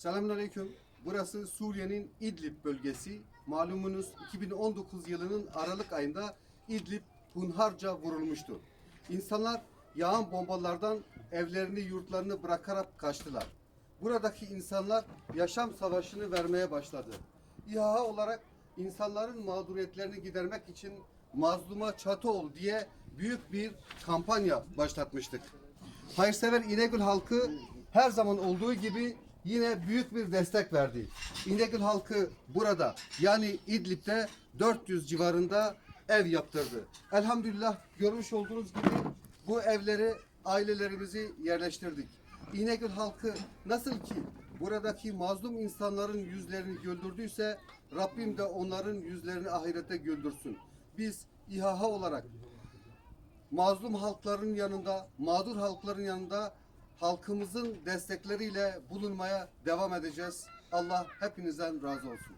Selamünaleyküm. Burası Suriye'nin İdlib bölgesi. Malumunuz 2019 yılının Aralık ayında İdlib hunharca vurulmuştu. İnsanlar yağan bombalardan evlerini, yurtlarını bırakarak kaçtılar. Buradaki insanlar yaşam savaşını vermeye başladı. İHA olarak insanların mağduriyetlerini gidermek için mazluma çatı ol diye büyük bir kampanya başlatmıştık. Hayırsever İnegül halkı her zaman olduğu gibi yine büyük bir destek verdi. İnegül halkı burada yani İdlib'de 400 civarında ev yaptırdı. Elhamdülillah görmüş olduğunuz gibi bu evleri ailelerimizi yerleştirdik. İnegül halkı nasıl ki buradaki mazlum insanların yüzlerini güldürdüyse Rabbim de onların yüzlerini ahirette güldürsün. Biz İHA olarak mazlum halkların yanında, mağdur halkların yanında halkımızın destekleriyle bulunmaya devam edeceğiz. Allah hepinizden razı olsun.